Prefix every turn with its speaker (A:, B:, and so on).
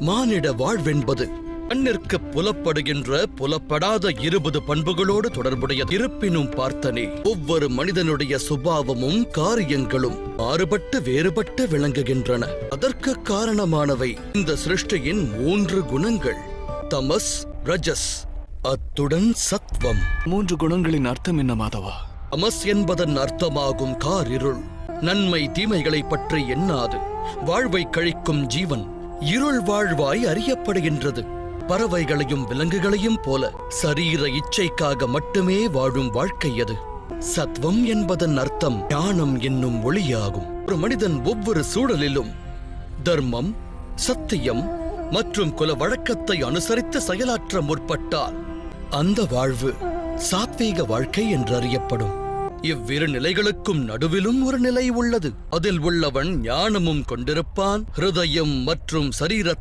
A: மானிட வாழ்வென்பது கண்ணிற்கு புலப்படுகின்ற புலப்படாத இருபது பண்புகளோடு தொடர்புடையது. இருப்பினும் பார்த்தனே ஒவ்வொரு மனிதனுடைய சுபாவமும் காரியங்களும் மாறுபட்டு வேறுபட்டு விளங்குகின்றன. அதற்கு காரணமானவை இந்த சிருஷ்டியின் மூன்று குணங்கள். தமஸ் ரஜஸ் அத்துடன் சத்வம்.
B: மூன்று குணங்களின் அர்த்தம் என்ன மாதவா?
A: தமஸ் என்பதன் அர்த்தமாகும் காரிருள். நன்மை தீமைகளைப் பற்றி எண்ணாது. வாழ்வை கழிக்கும் ஜீவன். இருள் வாழ்வாய் அறியப்படுகின்றது. பறவைகளையும் விலங்குகளையும் போல சரீர இச்சைக்காக மட்டுமே வாழும் வாழ்க்கை அது. சத்வம் என்பதன் அர்த்தம் ஞானம் என்னும் ஒளியாகும். ஒரு மனிதன் ஒவ்வொரு சூழலிலும் தர்மம் சத்தியம் மற்றும் குல வழக்கத்தை அனுசரித்து செயலாற்ற முற்பட்டால் அந்த வாழ்வு சாத்வீக வாழ்க்கை என்று அறியப்படும். இவ்விரு நிலைகளுக்கும் நடுவிலும் ஒரு நிலை உள்ளது. அதில் உள்ளவன் ஞானமும் கொண்டிருப்பான் ஹிருதயம் மற்றும் சரீரத்தை